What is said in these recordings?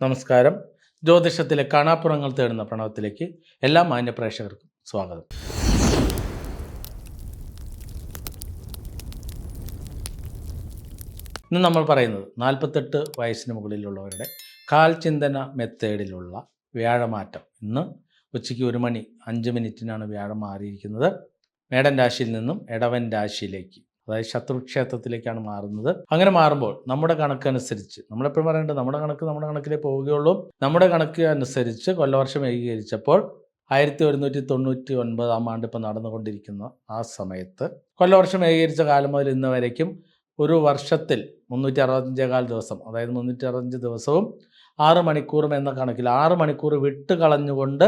നമസ്കാരം. ജ്യോതിഷത്തിലെ കാണാപ്പുറങ്ങൾ തേടുന്ന പ്രണവത്തിലേക്ക് എല്ലാ മാന്യ പ്രേക്ഷകർക്കും സ്വാഗതം. ഇന്ന് നമ്മൾ പറയുന്നത് നാൽപ്പത്തെട്ട് വയസ്സിന് മുകളിലുള്ളവരുടെ കാൽചിന്തന മെത്തേഡിലുള്ള വ്യാഴമാറ്റം. ഇന്ന് ഉച്ചയ്ക്ക് ഒരു മണി അഞ്ച് മിനിറ്റിനാണ് വ്യാഴം മാറിയിരിക്കുന്നത്. മേടൻ രാശിയിൽ നിന്നും ഇടവൻ രാശിയിലേക്ക് അതായത് ശത്രുക്ഷേത്രത്തിലേക്കാണ് മാറുന്നത്. അങ്ങനെ മാറുമ്പോൾ നമ്മുടെ കണക്കനുസരിച്ച് നമ്മളെപ്പോഴും പറയേണ്ടത് നമ്മുടെ കണക്ക് നമ്മുടെ കണക്കിലേ പോവുകയുള്ളൂ. നമ്മുടെ കണക്ക് അനുസരിച്ച് കൊല്ലവർഷം ഏകീകരിച്ചപ്പോൾ ആയിരത്തി ഒരുന്നൂറ്റി തൊണ്ണൂറ്റി ഒൻപതാം ആണ്ട് ഇപ്പം നടന്നുകൊണ്ടിരിക്കുന്ന ആ സമയത്ത്. കൊല്ലവർഷം ഏകീകരിച്ച കാലം മുതൽ ഇന്ന് വരയ്ക്കും ഒരു വർഷത്തിൽ മുന്നൂറ്റി അറുപത്തഞ്ചേകാൽ ദിവസം അതായത് മുന്നൂറ്റി അറുപത്തഞ്ച് ദിവസവും ആറ് മണിക്കൂറും എന്ന കണക്കിൽ ആറ് മണിക്കൂർ വിട്ട് കളഞ്ഞുകൊണ്ട്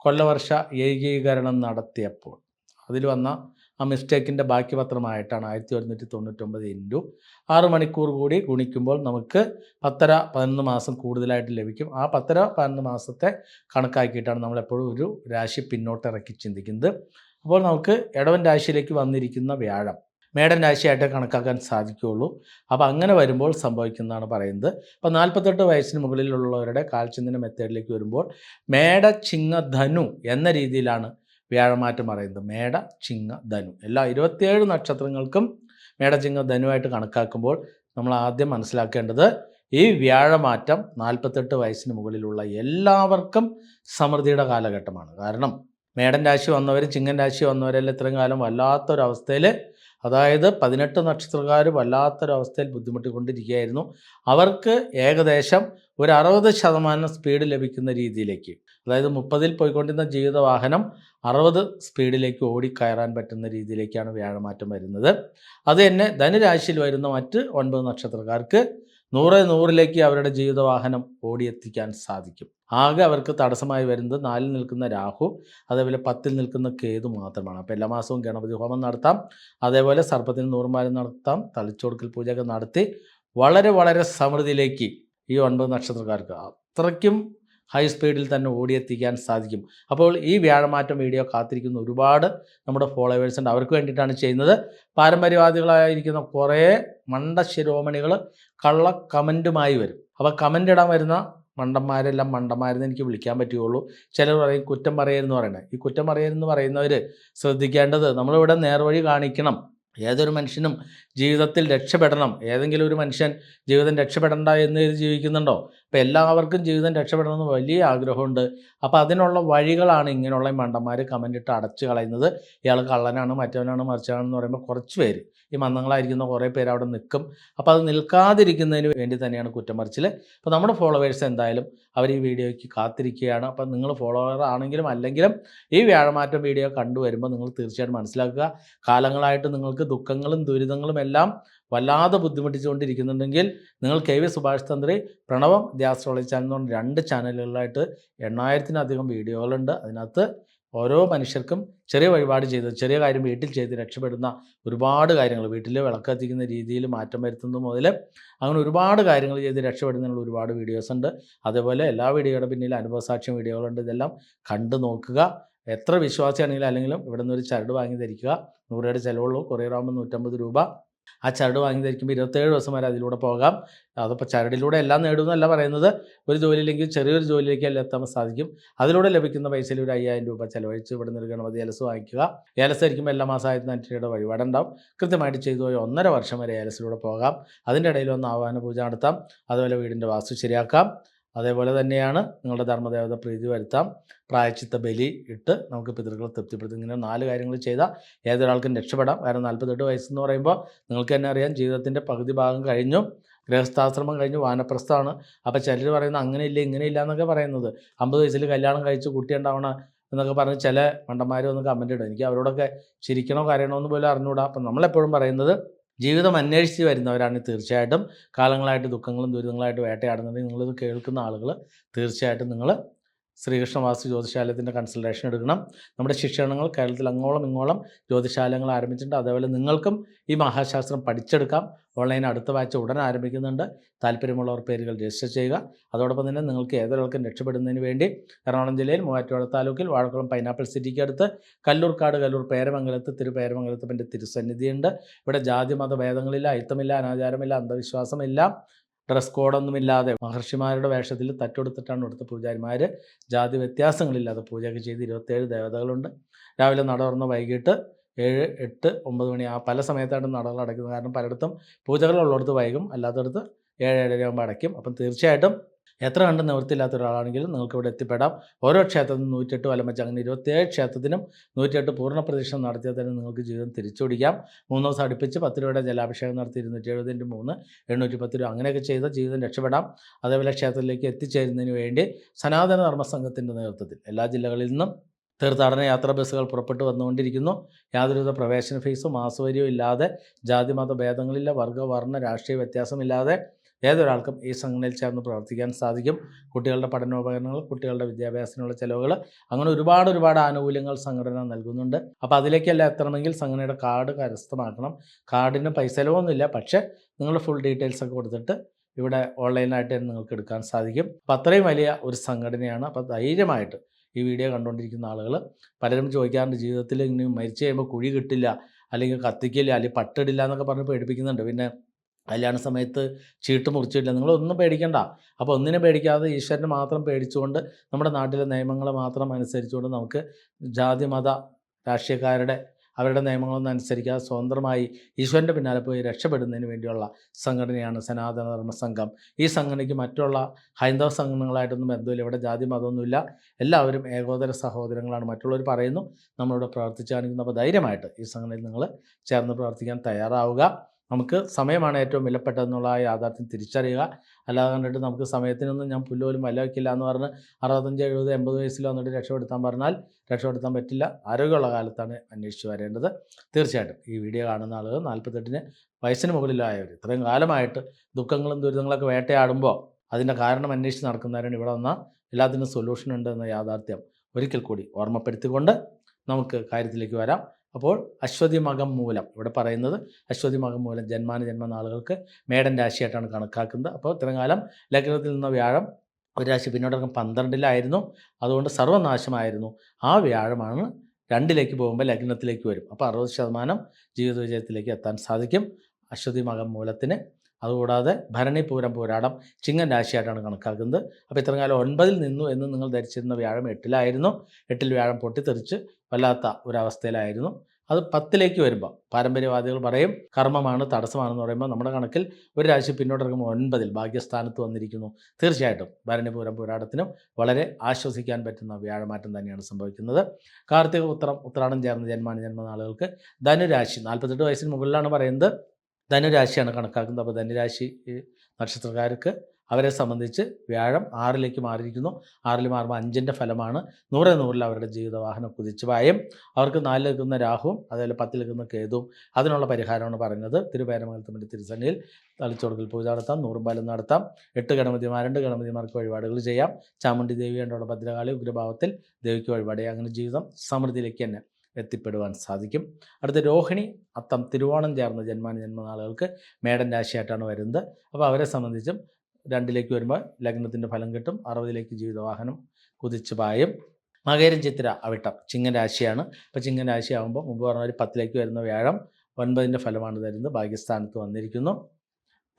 കൊല്ലവർഷ ഏകീകരണം നടത്തിയപ്പോൾ അതിൽ വന്ന ആ മിസ്റ്റേക്കിന്റെ ബാക്കി പത്രമായിട്ടാണ് ആയിരത്തി ഒരുന്നൂറ്റി തൊണ്ണൂറ്റൊമ്പത് ഇന്റു ആറ് മണിക്കൂർ കൂടി ഗുണിക്കുമ്പോൾ നമുക്ക് പത്തര പതിനൊന്ന് മാസം കൂടുതലായിട്ട് ലഭിക്കും. ആ പത്തര പതിനൊന്ന് മാസത്തെ കണക്കാക്കിയിട്ടാണ് നമ്മളെപ്പോഴും ഒരു രാശി പിന്നോട്ടിറക്കി ചിന്തിക്കുന്നത്. അപ്പോൾ നമുക്ക് ഇടവൻ രാശിയിലേക്ക് വന്നിരിക്കുന്ന വ്യാഴം മേടൻ രാശിയായിട്ട് കണക്കാക്കാൻ സാധിക്കുകയുള്ളൂ. അപ്പോൾ അങ്ങനെ വരുമ്പോൾ സംഭവിക്കുന്നതാണ് പറയുന്നത്. അപ്പോൾ നാൽപ്പത്തെട്ട് വയസ്സിന് മുകളിലുള്ളവരുടെ കാൽചിന്തന മെത്തേഡിലേക്ക് വരുമ്പോൾ മേട ചിങ്ങ ധനു എന്ന രീതിയിലാണ് വ്യാഴമാറ്റം പറയുന്നത് മേട ചിങ്ങ ധനു. എല്ലാ ഇരുപത്തിയേഴ് നക്ഷത്രങ്ങൾക്കും മേട ചിങ്ങ ധനുവായിട്ട് കണക്കാക്കുമ്പോൾ നമ്മൾ ആദ്യം മനസ്സിലാക്കേണ്ടത് ഈ വ്യാഴമാറ്റം നാൽപ്പത്തെട്ട് വയസ്സിന് മുകളിലുള്ള എല്ലാവർക്കും സമൃദ്ധിയുടെ കാലഘട്ടമാണ്. കാരണം മേടൻ രാശി വന്നവർ ചിങ്ങൻ രാശി വന്നവരെല്ലാം ഇത്രയും കാലം വല്ലാത്തൊരവസ്ഥയിൽ അതായത് പതിനെട്ട് നക്ഷത്രക്കാർ വല്ലാത്തൊരവസ്ഥയിൽ ബുദ്ധിമുട്ടിക്കൊണ്ടിരിക്കുകയായിരുന്നു. അവർക്ക് ഏകദേശം ഒരു അറുപത് ശതമാനം സ്പീഡ് ലഭിക്കുന്ന രീതിയിലേക്ക് അതായത് മുപ്പതിൽ പോയിക്കൊണ്ടിരുന്ന ജീവിത വാഹനം അറുപത് സ്പീഡിലേക്ക് ഓടിക്കയറാൻ പറ്റുന്ന രീതിയിലേക്കാണ് വ്യാഴമാറ്റം വരുന്നത്. അത് തന്നെ ധനുരാശിയിൽ വരുന്ന മറ്റ് ഒൻപത് നക്ഷത്രക്കാർക്ക് നൂറ് നൂറിലേക്ക് അവരുടെ ജീവിതവാഹനം ഓടിയെത്തിക്കാൻ സാധിക്കും. ആകെ അവർക്ക് തടസ്സമായി വരുന്നത് നാലിൽ നിൽക്കുന്ന രാഹു അതേപോലെ പത്തിൽ നിൽക്കുന്ന കേതു മാത്രമാണ്. അപ്പോൾ എല്ലാ മാസവും ഗണപതി ഹോമം നടത്താം. അതേപോലെ സർപ്പത്തിന് നൂറുമാലം നടത്താം. തളിച്ചോടുക്കൽ പൂജയൊക്കെ നടത്തി വളരെ വളരെ സമൃദ്ധിയിലേക്ക് ഈ ഒൻപത് നക്ഷത്രക്കാർക്ക് അത്രയ്ക്കും ഹൈ സ്പീഡിൽ തന്നെ ഓടിയെത്തിക്കാൻ സാധിക്കും. അപ്പോൾ ഈ വ്യാഴമാറ്റം വീഡിയോ കാത്തിരിക്കുന്ന ഒരുപാട് നമ്മുടെ ഫോളോവേഴ്സ് ഉണ്ട്. അവർക്ക് വേണ്ടിയിട്ടാണ് ചെയ്യുന്നത്. പാരമ്പര്യവാദികളായിരിക്കുന്ന കുറേ മണ്ട ശിരോമണികൾ കള്ള കമന്റുമായി വരും. അപ്പോൾ കമന്റ് ഇടാൻ വരുന്ന മണ്ടന്മാരെല്ലാം മണ്ടന്മാരെന്ന് എനിക്ക് വിളിക്കാൻ പറ്റുകയുള്ളൂ. ചിലർ പറയും കുറ്റം പറയരുതെന്ന് പറയുന്നത് ഈ കുറ്റം പറയരുതെന്ന് പറയുന്നവർ ശ്രദ്ധിക്കേണ്ടത് നമ്മളിവിടെ നേർവഴി കാണിക്കണം. ഏതൊരു മനുഷ്യനും ജീവിതത്തിൽ രക്ഷപ്പെടണം. ഏതെങ്കിലും ഒരു മനുഷ്യൻ ജീവിതം രക്ഷപ്പെടണ്ട എന്ന് ജീവിക്കുന്നുണ്ടോ? അപ്പോൾ എല്ലാവർക്കും ജീവിതം രക്ഷപ്പെടണമെന്ന് വലിയ ആഗ്രഹമുണ്ട്. അപ്പോൾ അതിനുള്ള വഴികളാണ് ഇങ്ങനെയുള്ള മണ്ടന്മാർ കമന്റ് ഇട്ട് അടച്ചു കളയുന്നത്. ഇയാൾ കള്ളനാണ് മറ്റവനാണ് മറിച്ചവനാണെന്ന് പറയുമ്പോൾ കുറച്ച് പേര് ഈ മന്ദങ്ങളായിരിക്കുന്ന കുറേ പേര് അവിടെ നിൽക്കും. അപ്പോൾ അത് നിൽക്കാതിരിക്കുന്നതിന് വേണ്ടി തന്നെയാണ് കുറ്റം കുറ്റമറിച്ചിൽ അപ്പോൾ നമ്മുടെ ഫോളോവേഴ്സ് എന്തായാലും അവർ ഈ വീഡിയോയ്ക്ക് കാത്തിരിക്കുകയാണ്. അപ്പോൾ നിങ്ങൾ ഫോളോവർ ആണെങ്കിലും അല്ലെങ്കിലും ഈ വ്യാഴമാറ്റം വീഡിയോ കണ്ടുവരുമ്പോൾ നിങ്ങൾ തീർച്ചയായിട്ടും മനസ്സിലാക്കുക. കാലങ്ങളായിട്ട് നിങ്ങൾക്ക് ദുഃഖങ്ങളും ദുരിതങ്ങളും എല്ലാം വല്ലാതെ ബുദ്ധിമുട്ടിച്ചുകൊണ്ടിരിക്കുന്നുണ്ടെങ്കിൽ നിങ്ങൾ കെ വി സുഭാഷ് തന്ത്രി പ്രണവം ദി ചാനൽ എന്ന് പറഞ്ഞ രണ്ട് ചാനലുകളിലായിട്ട് എണ്ണായിരത്തിനധികം വീഡിയോകളുണ്ട്. അതിനകത്ത് ഓരോ മനുഷ്യർക്കും ചെറിയ വഴിപാട് ചെയ്ത് ചെറിയ കാര്യം വീട്ടിൽ ചെയ്ത് രക്ഷപ്പെടുന്ന ഒരുപാട് കാര്യങ്ങൾ വീട്ടിൽ വിളക്ക് കത്തിക്കുന്ന രീതിയിൽ മാറ്റം വരുത്തുന്നത് മുതൽ അങ്ങനെ ഒരുപാട് കാര്യങ്ങൾ ചെയ്ത് രക്ഷപ്പെടുന്നതിനുള്ള ഒരുപാട് വീഡിയോസ് ഉണ്ട്. അതേപോലെ എല്ലാ വീഡിയോയുടെ പിന്നിൽ അനുഭവസാക്ഷ്യം വീഡിയോകളുണ്ട്. ഇതെല്ലാം കണ്ടു നോക്കുക. എത്ര വിശ്വാസിയാണെങ്കിലും അല്ലെങ്കിലും ഇവിടെ നിന്ന് ഒരു ചരട് വാങ്ങി ധരിക്കുക. നൂറ് രൂപയുടെ ചിലവുള്ളൂ. കൊറിയർ ആകുമ്പോൾ നൂറ്റമ്പത് രൂപ. ആ ചരട് വാങ്ങി ധരിക്കുമ്പോൾ ഇരുപത്തേഴ് ദിവസം വരെ അതിലൂടെ പോകാം. അതിപ്പോൾ ചരടിലൂടെ എല്ലാം നേടുമെന്നല്ല പറയുന്നത്. ഒരു ജോലിയിലെങ്കിൽ ചെറിയൊരു ജോലിയിലേക്ക് എല്ലാം എത്താൻ സാധിക്കും. അതിലൂടെ ലഭിക്കുന്ന പൈസയിൽ ഒരു അയ്യായിരം രൂപ ചിലവഴിച്ച് ഇവിടെ നിന്ന് ഗണപതി ഏലസ് വാങ്ങിക്കുക. ഏലസ് ആയിരിക്കുമ്പോൾ എല്ലാ മാസം ആയിരത്തി രൂപയുടെ വഴിപാടുണ്ടാവും. കൃത്യമായിട്ട് ചെയ്തു പോയി ഒന്നര വർഷം വരെ ഏലസിലൂടെ പോകാം. അതിന്റെ ഇടയിൽ ഒന്ന് ആവാഹന പൂജ നടത്താം. അതുപോലെ വീടിന്റെ വാസ്തു ശരിയാക്കാം. അതേപോലെ തന്നെയാണ് നിങ്ങളുടെ ധർമ്മദേവത പ്രീതി വരുത്താം. പ്രായച്ചിത്ത ബലി ഇട്ട് നമുക്ക് പിതൃക്കളെ തൃപ്തിപ്പെടുത്തും ഇങ്ങനെ നാല് കാര്യങ്ങൾ ചെയ്താൽ ഏതൊരാൾക്കും രക്ഷപ്പെടാം. കാരണം നാൽപ്പത്തെട്ട് വയസ്സെന്ന് പറയുമ്പോൾ നിങ്ങൾക്ക് തന്നെ അറിയാം ജീവിതത്തിന്റെ പകുതി ഭാഗം കഴിഞ്ഞു ഗൃഹസ്ഥാശ്രമം കഴിഞ്ഞു വാനപ്രസ്ഥമാണ് അപ്പോൾ ചിലർ പറയുന്നത് അങ്ങനെയില്ല ഇങ്ങനെയില്ല എന്നൊക്കെ പറയുന്നത്. അമ്പത് വയസ്സിൽ കല്യാണം കഴിച്ച് കുട്ടി ഉണ്ടാവണ എന്നൊക്കെ പറഞ്ഞ് ചില മണ്ടന്മാരും ഒന്ന് കമന്റ് ഇടും. എനിക്ക് അവരോടൊക്കെ ചിരിക്കണോ കരയണോ എന്ന് പോലും അറിഞ്ഞുകൂടാ. അപ്പം നമ്മളെപ്പോഴും പറയുന്നത് ജീവിതം അന്വേഷിച്ച് വരുന്നവരാണ് തീർച്ചയായിട്ടും. കാലങ്ങളായിട്ട് ദുഃഖങ്ങളും ദുരിതങ്ങളായിട്ട് വേട്ടയാടുന്നത് നിങ്ങളിത് കേൾക്കുന്ന ആളുകൾ തീർച്ചയായിട്ടും നിങ്ങൾ ശ്രീകൃഷ്ണ വാസ്തു ജ്യോതിശാലയത്തിന്റെ കൺസൾട്ടേഷൻ എടുക്കണം. നമ്മുടെ ശിക്ഷണങ്ങൾ കേരളത്തിൽ അങ്ങോളം ഇങ്ങോളം ജ്യോതിശാലയങ്ങൾ ആരംഭിച്ചിട്ടുണ്ട്. അതേപോലെ നിങ്ങൾക്കും ഈ മഹാശാസ്ത്രം പഠിച്ചെടുക്കാം. ഓൺലൈൻ അടുത്ത ബാച്ച് ഉടൻ ആരംഭിക്കുന്നുണ്ട്. താല്പര്യമുള്ളവർ പേരുകൾ രജിസ്റ്റർ ചെയ്യുക. അതോടൊപ്പം തന്നെ നിങ്ങൾക്ക് ഏതൊരാൾക്കും രക്ഷപ്പെടുന്നതിന് വേണ്ടി എറണാകുളം ജില്ലയിൽ മൂവാറ്റുപുഴ താലൂക്കിൽ വാഴക്കുളം പൈനാപ്പിൾ സിറ്റിക്ക് അടുത്ത് കല്ലൂർക്കാട് കല്ലൂർ പേരമംഗലത്ത് തിരുപേരമംഗലത്ത് എന്റെ തിരുസന്നിധിയുണ്ട്. ഇവിടെ ജാതി മത ഭേദങ്ങളില്ല. അയിത്തമില്ല അനാചാരമില്ല അന്ധവിശ്വാസമില്ല. ഡ്രസ് കോഡൊന്നുമില്ലാതെ മഹർഷിമാരുടെ വേഷത്തിൽ തട്ടെടുത്തിട്ടാണ് ഇവിടുത്തെ പൂജാരിമാർ ജാതി വ്യത്യാസങ്ങളില്ലാതെ പൂജയൊക്കെ ചെയ്ത് ഇരുപത്തേഴ് ദേവതകളുണ്ട്. രാവിലെ നട തുറന്ന് വൈകിട്ട് ഏഴ് എട്ട് ഒമ്പത് മണി ആ പല സമയത്താണ് നടകൾ അടയ്ക്കുന്നത്. കാരണം പലയിടത്തും പൂജകളുള്ളിടത്ത് വൈകും അല്ലാത്തടത്ത് ഏഴ് ഏഴര ആകുമ്പോൾ അടയ്ക്കും. അപ്പം തീർച്ചയായിട്ടും എത്ര കണ്ട് നിവൃത്തിയില്ലാത്ത ഒരാളാണെങ്കിലും നിങ്ങൾക്ക് ഇവിടെ എത്തിപ്പെടാം. ഓരോ ക്ഷേത്രത്തിനും നൂറ്റെട്ട് വലം വെച്ച് അങ്ങനെ ഇരുപത്തിയേഴ് ക്ഷേത്രത്തിനും നൂറ്റെട്ട് പൂർണ പ്രദക്ഷിണം നടത്തിയാൽ തന്നെ നിങ്ങൾക്ക് ജീവിതം തിരിച്ചുപിടിക്കാം മൂന്ന് ദിവസം അടുപ്പിച്ച് പത്ത് രൂപയുടെ ജലാഭിഷേകം നടത്തി ഇരുന്നൂറ്റി എഴുപതിന്റെ മൂന്ന് എണ്ണൂറ്റി പത്ത് രൂപ അങ്ങനെയൊക്കെ ചെയ്ത് ജീവിതം രക്ഷപ്പെടാം. അതേപോലെ ക്ഷേത്രത്തിലേക്ക് എത്തിച്ചേരുന്നതിന് വേണ്ടി സനാതന ധർമ്മസംഘത്തിന്റെ നേതൃത്വത്തിൽ എല്ലാ ജില്ലകളിൽ നിന്നും തീർത്ഥാടന യാത്രാ ബസ്സുകൾ പുറപ്പെട്ടു വന്നുകൊണ്ടിരിക്കുന്നു. യാതൊരുവിധ പ്രവേശന ഫീസും മാസവരിയോ ഇല്ലാതെ ജാതിമത ഭേദങ്ങളില്ല വർഗ വർണ രാഷ്ട്രീയ വ്യത്യാസമില്ലാതെ ഏതൊരാൾക്കും ഈ സംഘടനയിൽ ചേർന്ന് പ്രവർത്തിക്കാൻ സാധിക്കും. കുട്ടികളുടെ പഠനോപകരണങ്ങൾ കുട്ടികളുടെ വിദ്യാഭ്യാസത്തിനുള്ള ചിലവുകൾ അങ്ങനെ ഒരുപാട് ഒരുപാട് ആനുകൂല്യങ്ങൾ സംഘടന നൽകുന്നുണ്ട്. അപ്പോൾ അതിലേക്കെല്ലാം എത്തണമെങ്കിൽ സംഘടനയുടെ കാർഡ് കരസ്ഥമാക്കണം. കാർഡിന് പൈസ ചിലവൊന്നുമില്ല പക്ഷേ നിങ്ങൾ ഫുൾ ഡീറ്റെയിൽസ് ഒക്കെ കൊടുത്തിട്ട് ഇവിടെ ഓൺലൈനായിട്ട് തന്നെ നിങ്ങൾക്ക് എടുക്കാൻ സാധിക്കും. അപ്പോൾ അത്രയും വലിയ ഒരു സംഘടനയാണ്. അപ്പോൾ ധൈര്യമായിട്ട് ഈ വീഡിയോ കണ്ടുകൊണ്ടിരിക്കുന്ന ആളുകൾ പലരും ചോദിക്കാറുണ്ട് ജീവിതത്തിൽ ഇനി മരിച്ചു കഴിയുമ്പോൾ കുഴി കിട്ടില്ല അല്ലെങ്കിൽ കത്തിക്കില്ല അല്ലെങ്കിൽ പട്ടിടില്ല എന്നൊക്കെ പറഞ്ഞ് പേടിപ്പിക്കുന്നുണ്ട്. പിന്നെ കല്യാണ സമയത്ത് ചീട്ട് മുറിച്ചില്ല നിങ്ങളൊന്നും പേടിക്കണ്ട. അപ്പോൾ ഒന്നിനെ പേടിക്കാതെ ഈശ്വരനെ മാത്രം പേടിച്ചുകൊണ്ട് നമ്മുടെ നാട്ടിലെ നിയമങ്ങൾ മാത്രം അനുസരിച്ചുകൊണ്ട് നമുക്ക് ജാതി മത രാഷ്ട്രീയക്കാരുടെ അവരുടെ നിയമങ്ങളൊന്നും അനുസരിക്കാതെ സ്വതന്ത്രമായി ഈശ്വരന്റെ പിന്നാലെ പോയി രക്ഷപ്പെടുന്നതിന് വേണ്ടിയുള്ള സംഘടനയാണ് സനാതന ധർമ്മ സംഘം. ഈ സംഘടനയ്ക്ക് മറ്റുള്ള ഹൈന്ദവ സംഘടനകളായിട്ടൊന്നും ബന്ധമില്ല. ഇവിടെ ജാതി മതമൊന്നുമില്ല. എല്ലാവരും ഏകോദര സഹോദരങ്ങളാണ്. മറ്റുള്ളവർ പറയുന്നു നമ്മളിവിടെ പ്രവർത്തിച്ചു കാണിക്കുന്നു. അപ്പോൾ ധൈര്യമായിട്ട് ഈ സംഘടനയിൽ നിങ്ങൾ ചേർന്ന് പ്രവർത്തിക്കാൻ തയ്യാറാവുക. നമുക്ക് സമയമാണ് ഏറ്റവും വിലപ്പെട്ടതെന്നുള്ള ആ യാഥാർത്ഥ്യം തിരിച്ചറിയുക. അല്ലാതെ കണ്ടിട്ട് നമുക്ക് സമയത്തിനൊന്നും ഞാൻ പുല്ലുപോലും വില വയ്ക്കില്ല എന്ന് പറഞ്ഞ് അറുപത്തഞ്ച് എഴുപത് എൺപത് വയസ്സിൽ വന്നിട്ട് രക്ഷപ്പെടുത്താൻ പറഞ്ഞാൽ രക്ഷപ്പെടുത്താൻ പറ്റില്ല. ആരോഗ്യമുള്ള കാലത്താണ് അന്വേഷിച്ച് വരേണ്ടത്. തീർച്ചയായിട്ടും ഈ വീഡിയോ കാണുന്ന ആളുകൾ നാൽപ്പത്തെട്ടിന് വയസ്സിന് മുകളിലായവർ ഇത്രയും കാലമായിട്ട് ദുഃഖങ്ങളും ദുരിതങ്ങളൊക്കെ വേട്ടയാടുമ്പോൾ അതിന്റെ കാരണം അന്വേഷിച്ച് നടക്കുന്നവരാണ് ഇവിടെ വന്നാൽ എല്ലാത്തിനും സൊല്യൂഷൻ ഉണ്ട് എന്ന യാഥാർത്ഥ്യം ഒരിക്കൽ കൂടി ഓർമ്മപ്പെടുത്തിക്കൊണ്ട് നമുക്ക് കാര്യത്തിലേക്ക് വരാം. അപ്പോൾ അശ്വതി മകം മൂലം ഇവിടെ പറയുന്നത് അശ്വതി മകം മൂലം ജന്മാന ജന്മനാളുകൾക്ക് മേടൻ രാശിയായിട്ടാണ് കണക്കാക്കുന്നത്. അപ്പോൾ ഇത്രയും കാലം ലഗ്നത്തിൽ നിന്ന വ്യാഴം ഒരു രാശി പിന്നോടക്കം പന്ത്രണ്ടിലായിരുന്നു. അതുകൊണ്ട് സർവനാശമായിരുന്നു. ആ വ്യാഴമാണ് രണ്ടിലേക്ക് പോകുമ്പോൾ ലഗ്നത്തിലേക്ക് വരും. അപ്പോൾ അറുപത് ശതമാനം ജീവിത വിജയത്തിലേക്ക് എത്താൻ സാധിക്കും അശ്വതി മകം മൂലത്തിന്. അതുകൂടാതെ ഭരണി പൂരം പോരാടം ചിങ്ങൻ രാശിയായിട്ടാണ് കണക്കാക്കുന്നത്. അപ്പോൾ ഇത്രയും കാലം ഒൻപതിൽ നിന്നു എന്ന് നിങ്ങൾ ധരിച്ചിരുന്ന വ്യാഴം എട്ടിലായിരുന്നു. എട്ടിൽ വ്യാഴം പൊട്ടിത്തെറിച്ച് വല്ലാത്ത ഒരവസ്ഥയിലായിരുന്നു. അത് പത്തിലേക്ക് വരുമ്പോൾ പാരമ്പര്യവാദികൾ പറയും കർമ്മമാണ് തടസ്സമാണെന്ന് പറയുമ്പോൾ നമ്മുടെ കണക്കിൽ ഒരു രാശി പിന്നോട്ടിറങ്ങുമ്പോൾ ഒൻപതിൽ ഭാഗ്യസ്ഥാനത്ത് വന്നിരിക്കുന്നു. തീർച്ചയായിട്ടും ഭരണിപൂരം പോരാട്ടത്തിനും വളരെ ആശ്വസിക്കാൻ പറ്റുന്ന വ്യാഴമാറ്റം തന്നെയാണ് സംഭവിക്കുന്നത്. കാർത്തിക ഉത്തരം ഉത്രാടം ചേർന്ന ജന്മാന ജന്മനാളുകൾക്ക് ധനുരാശി നാൽപ്പത്തെട്ട് വയസ്സിന് മുകളിലാണ് പറയുന്നത്. ധനുരാശിയാണ് കണക്കാക്കുന്നത്. അപ്പോൾ ധനുരാശി നക്ഷത്രക്കാർക്ക് അവരെ സംബന്ധിച്ച് വ്യാഴം ആറിലേക്ക് മാറിയിരിക്കുന്നു. ആറിൽ മാറുമ്പോൾ അഞ്ചിന്റെ ഫലമാണ്. നൂറെ നൂറിൽ അവരുടെ ജീവിതവാഹനം കുതിച്ചു പായും. അവർക്ക് നാലിൽ നിൽക്കുന്ന രാഹുവും അതുപോലെ പത്തിൽ നിൽക്കുന്ന കേതുവും അതിനുള്ള പരിഹാരമാണ് പറഞ്ഞത് തിരുവേരമംഗലത്തിന്റെ തിരുസന്നിയിൽ തളിച്ചോടുക്കൽ പൂജ നടത്താം നൂറുമ്പാലം നടത്താം. എട്ട് ഗണപതിമാരുണ്ട് ഗണപതിമാർക്ക് വഴിപാടുകൾ ചെയ്യാം. ചാമുണ്ടി ദേവി ഉണ്ടോടെ ഭദ്രകാളി ഉഗ്രഭാവത്തിൽ ദേവിക്ക് വഴിപാട് അങ്ങനെ ജീവിതം സമൃദ്ധിയിലേക്ക് തന്നെ എത്തിപ്പെടുവാൻ സാധിക്കും. അടുത്ത രോഹിണി അത്തം തിരുവോണം ചേർന്ന ജന്മാന ജന്മനാളുകൾക്ക് മേടൻ രാശിയായിട്ടാണ് വരുന്നത്. അപ്പോൾ അവരെ സംബന്ധിച്ചും രണ്ടിലേക്ക് വരുമ്പോൾ ലഗ്നത്തിന്റെ ഫലം കിട്ടും അറുപതിലേക്ക് ജീവിതവാഹനം കുതിച്ചു പായും. മകരം ചിത്തിര അവിട്ടം ചിങ്ങൻ രാശിയാണ്. അപ്പോൾ ചിങ്ങൻ രാശിയാകുമ്പോൾ മുമ്പ് പറഞ്ഞ ഒരു പത്തിലേക്ക് വരുന്ന വ്യാഴം ഒൻപതിന്റെ ഫലമാണ് തരുന്നത്. ഭാഗ്യസ്ഥാനത്ത് വന്നിരിക്കുന്നു.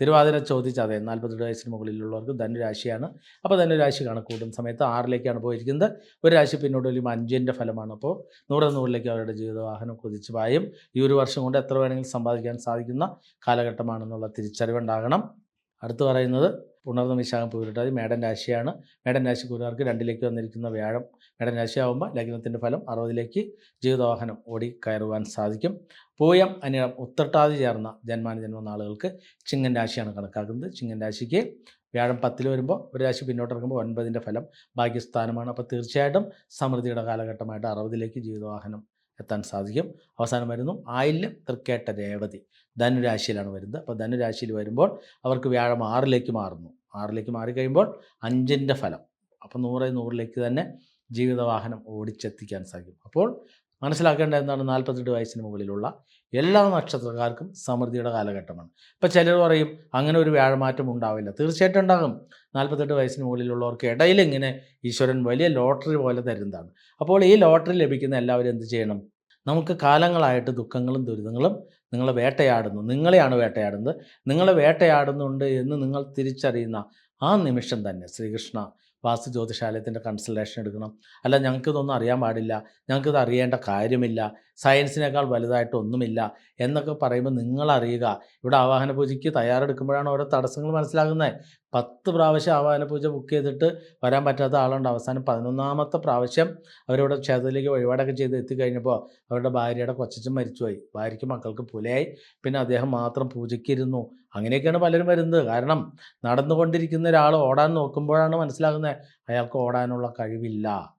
തിരുവാതിര ചോദിച്ച അതെ നാൽപ്പത്തെട്ട് വയസ്സിന് മുകളിലുള്ളവർക്ക് ധനുരാശിയാണ്. അപ്പോൾ ധനുരാശി കണക്ക് കൂടുന്ന സമയത്ത് ആറിലേക്കാണ് പോയിരിക്കുന്നത്. ഒരു രാശി പിന്നോട്ട് വലിയ അഞ്ചിന്റെ ഫലമാണ്. അപ്പോൾ നൂറ് നൂറിലേക്ക് അവരുടെ ജീവിതവാഹനം കുതിച്ചു പായും. ഈ ഒരു വർഷം കൊണ്ട് എത്ര വേണമെങ്കിലും സമ്പാദിക്കാൻ സാധിക്കുന്ന കാലഘട്ടമാണെന്നുള്ള തിരിച്ചറിവുണ്ടാകണം. അടുത്ത് പറയുന്നത് പുണർന്ന വിശാഖം പൂരിട്ടാതി മേടൻ രാശിയാണ്. മേടൻ രാശി കൂറുകാർക്ക് രണ്ടിലേക്ക് വന്നിരിക്കുന്ന വ്യാഴം മേടൻ രാശിയാവുമ്പോൾ ലഗ്നത്തിന്റെ ഫലം അറുപതിലേക്ക് ജീവിതവാഹനം ഓടി കയറുവാൻ സാധിക്കും. പൂയം അനിഴം ഉത്തട്ടാതി ചേർന്ന ജന്മാന ജന്മ നാളുകൾക്ക് ചിങ്ങൻ രാശിയാണ് കണക്കാക്കുന്നത്. ചിങ്ങൻ രാശിക്ക് വ്യാഴം പത്തിൽ വരുമ്പോൾ ഒരു രാശി പിന്നോട്ട് ഇറങ്ങുമ്പോൾ ഒൻപതിന്റെ ഫലം ഭാഗ്യസ്ഥാനമാണ്. അപ്പോൾ തീർച്ചയായിട്ടും സമൃദ്ധിയുടെ കാലഘട്ടമായിട്ട് അറുപതിലേക്ക് ജീവിതവാഹനം എത്താൻ സാധിക്കും. അവസാനം വരുന്നു ആയില്യം തൃക്കേട്ട രേവതി. ധനുരാശിയിലാണ് വരുന്നത്. അപ്പോൾ ധനുരാശിയിൽ വരുമ്പോൾ അവർക്ക് വ്യാഴം ആറിലേക്ക് മാറുന്നു. ആറിലേക്ക് മാറിക്കഴിയുമ്പോൾ അഞ്ചിന്റെ ഫലം. അപ്പോൾ നൂറ് നൂറിലേക്ക് തന്നെ ജീവിതവാഹനം ഓടിച്ചെത്തിക്കാൻ സാധിക്കും. അപ്പോൾ മനസ്സിലാക്കേണ്ട എന്താണ്? നാൽപ്പത്തെട്ട് വയസ്സിന് മുകളിലുള്ള എല്ലാ നക്ഷത്രക്കാർക്കും സമൃദ്ധിയുടെ കാലഘട്ടമാണ്. ഇപ്പം ചിലർ പറയും അങ്ങനെ ഒരു വ്യാഴമാറ്റം ഉണ്ടാവില്ല. തീർച്ചയായിട്ടും ഉണ്ടാകും. നാൽപ്പത്തെട്ട് വയസ്സിന് മുകളിലുള്ളവർക്ക് ഇടയിൽ ഇങ്ങനെ ഈശ്വരൻ വലിയ ലോട്ടറി പോലെ തരുന്നതാണ്. അപ്പോൾ ഈ ലോട്ടറി ലഭിക്കുന്ന എല്ലാവരും എന്ത് ചെയ്യണം? നമുക്ക് കാലങ്ങളായിട്ട് ദുഃഖങ്ങളും ദുരിതങ്ങളും നിങ്ങളെ വേട്ടയാടുന്നു. നിങ്ങളെയാണ് വേട്ടയാടുന്നത്. നിങ്ങളെ വേട്ടയാടുന്നുണ്ട് എന്ന് നിങ്ങൾ തിരിച്ചറിയുന്ന ആ നിമിഷം തന്നെ ശ്രീകൃഷ്ണ വാസ്തു ജ്യോതിഷാലയത്തിന്റെ കൺസൾട്ടേഷൻ എടുക്കണം. അല്ല ഞങ്ങൾക്കിതൊന്നും അറിയാൻ പാടില്ല. ഞങ്ങൾക്കിത് അറിയേണ്ട കാര്യമില്ല. സയൻസിനേക്കാൾ വലുതായിട്ട് ഒന്നുമില്ല എന്നൊക്കെ പറയുമ്പോൾ നിങ്ങളറിയുക. ഇവിടെ ആവാഹന പൂജയ്ക്ക് തയ്യാറെടുക്കുമ്പോഴാണ് ഓരോ തടസ്സങ്ങൾ മനസ്സിലാകുന്നത്. പത്ത് പ്രാവശ്യം ആവാഹന പൂജ ബുക്ക് ചെയ്തിട്ട് വരാൻ പറ്റാത്ത ആളുണ്ട്. അവസാനം പതിനൊന്നാമത്തെ പ്രാവശ്യം അവരിവിടെ ക്ഷേത്രത്തിലേക്ക് വഴിപാടൊക്കെ ചെയ്ത് എത്തിക്കഴിഞ്ഞപ്പോൾ അവരുടെ ഭാര്യയുടെ കൊച്ചച്ഛൻ മരിച്ചുപോയി. ഭാര്യയ്ക്ക് മക്കൾക്ക് പുലയായി. പിന്നെ അദ്ദേഹം മാത്രം പൂജയ്ക്കിരുന്നു. അങ്ങനെയൊക്കെയാണ് പലരും വരുന്നത്. കാരണം നടന്നുകൊണ്ടിരിക്കുന്ന ഒരാൾ ഓടാൻ നോക്കുമ്പോഴാണ് മനസ്സിലാകുന്നത് അയാൾക്ക് ഓടാനുള്ള കഴിവില്ല.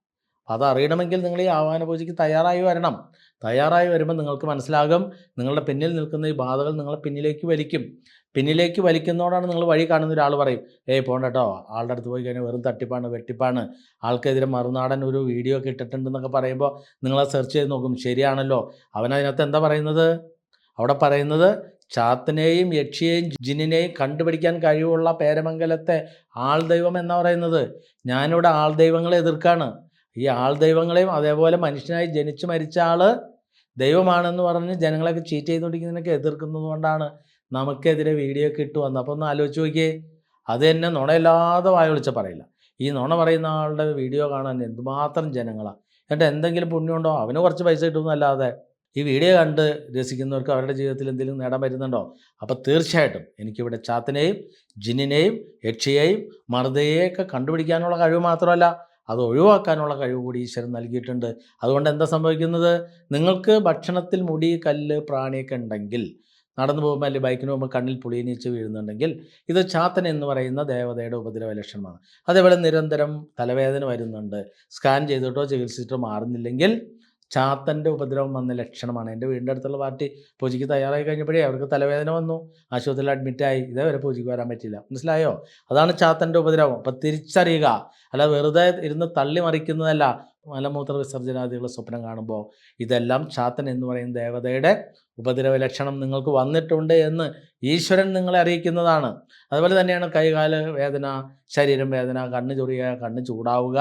അത് അറിയണമെങ്കിൽ നിങ്ങൾ ഈ ആഹ്വാന പൂജയ്ക്ക് തയ്യാറായി വരണം. തയ്യാറായി വരുമ്പോൾ നിങ്ങൾക്ക് മനസ്സിലാകും നിങ്ങളുടെ പിന്നിൽ നിൽക്കുന്ന ഈ ബാധകൾ നിങ്ങളെ പിന്നിലേക്ക് വലിക്കും. പിന്നിലേക്ക് വലിക്കുന്നതോടാണ് നിങ്ങൾ വഴി കാണുന്ന ഒരാൾ പറയും ഏയ് പോണ്ട കേട്ടോ ആളുടെ അടുത്ത് പോയി കഴിഞ്ഞാൽ വെറും തട്ടിപ്പാണ് വെട്ടിപ്പാണ്. ആൾക്കെതിരെ മറുനാടൻ ഒരു വീഡിയോ ഒക്കെ ഇട്ടിട്ടുണ്ടെന്നൊക്കെ പറയുമ്പോൾ നിങ്ങളെ സെർച്ച് ചെയ്ത് നോക്കും ശരിയാണല്ലോ. അവനതിനകത്ത് എന്താ പറയുന്നത്? അവിടെ പറയുന്നത് ചാത്തിനെയും യക്ഷിയെയും ജിനിനെയും കണ്ടുപിടിക്കാൻ കഴിവുള്ള പേരമംഗലത്തെ ആൾ ദൈവം എന്നാ പറയുന്നത്. ഞാനിവിടെ ആൾ ദൈവങ്ങളെ എതിർക്കാണ്. ഈ ആൾ ദൈവങ്ങളെയും അതേപോലെ മനുഷ്യനായി ജനിച്ചു മരിച്ച ആൾ ദൈവമാണെന്ന് പറഞ്ഞ് ജനങ്ങളൊക്കെ ചീറ്റ് ചെയ്തുകൊണ്ടിരിക്കുന്നതിനൊക്കെ എതിർക്കുന്നത് കൊണ്ടാണ് നമുക്കെതിരെ വീഡിയോ ഒക്കെ ഇട്ട് വന്നത്. അപ്പോൾ ഒന്ന് ആലോചിച്ച് നോക്കിയേ. അത് തന്നെ നുണയില്ലാതെ വായ വിളിച്ച പറയില്ല. ഈ നുണ പറയുന്ന ആളുടെ വീഡിയോ കാണാൻ എന്തുമാത്രം ജനങ്ങളാണ് എന്നിട്ട് എന്തെങ്കിലും പുണ്യമുണ്ടോ അവന് കുറച്ച് പൈസ കിട്ടുമെന്നല്ലാതെ ഈ വീഡിയോ കണ്ട് രസിക്കുന്നവർക്ക് അവരുടെ ജീവിതത്തിൽ എന്തെങ്കിലും നേടാൻ പറ്റുന്നുണ്ടോ? അപ്പോൾ തീർച്ചയായിട്ടും എനിക്കിവിടെ ചാത്തിനെയും ജിന്നിനെയും യക്ഷിയെയും മർദ്ദയെയൊക്കെ കണ്ടുപിടിക്കാനുള്ള കഴിവ് മാത്രമല്ല. അത് ഒഴിവാക്കാനുള്ള കഴിവ് കൂടി ഈശ്വരൻ നൽകിയിട്ടുണ്ട്. അതുകൊണ്ട് എന്താ സംഭവിക്കുന്നത്? നിങ്ങൾക്ക് ഭക്ഷണത്തിൽ മുടി കല്ല് പ്രാണിയൊക്കെ ഉണ്ടെങ്കിൽ നടന്നു പോകുമ്പോൾ അല്ലെങ്കിൽ ബൈക്കിന് പോകുമ്പോൾ കണ്ണിൽ പുളിയനീച്ച് വീഴുന്നുണ്ടെങ്കിൽ ഇത് ചാത്തൻ എന്ന് പറയുന്ന ദേവതയുടെ ഉപദ്രവ ലക്ഷണമാണ്. അതേപോലെ നിരന്തരം തലവേദന വരുന്നുണ്ട്. സ്കാൻ ചെയ്തിട്ടോ ചികിത്സിച്ചിട്ടോ മാറുന്നില്ലെങ്കിൽ ചാത്തന്റെ ഉപദ്രവം വന്ന ലക്ഷണമാണ്. എന്റെ വീടിന്റെ അടുത്തുള്ള പാർട്ടി പൂജയ്ക്ക് തയ്യാറായി കഴിഞ്ഞപ്പോഴേ അവർക്ക് തലവേദന വന്നു. ആശുപത്രിയിൽ അഡ്മിറ്റായി ഇതേവരെ പൂജയ്ക്ക് വരാൻ പറ്റില്ല മനസ്സിലായോ? അതാണ് ചാത്തന്റെ ഉപദ്രവം. അപ്പം തിരിച്ചറിയുക. അല്ല വെറുതെ ഇരുന്ന് തള്ളി മറിക്കുന്നതല്ല. മലമൂത്ര വിസർജനാദികൾ സ്വപ്നം കാണുമ്പോൾ ഇതെല്ലാം ചാത്തൻ എന്ന് പറയുന്ന ദേവതയുടെ ഉപദ്രവ ലക്ഷണം നിങ്ങൾക്ക് വന്നിട്ടുണ്ട് എന്ന് ഈശ്വരൻ നിങ്ങളെ അറിയിക്കുന്നതാണ്. അതുപോലെ തന്നെയാണ് കൈകാൽ വേദന ശരീരം വേദന കണ്ണ് ചൊറിയുക കണ്ണ് ചൂടാവുക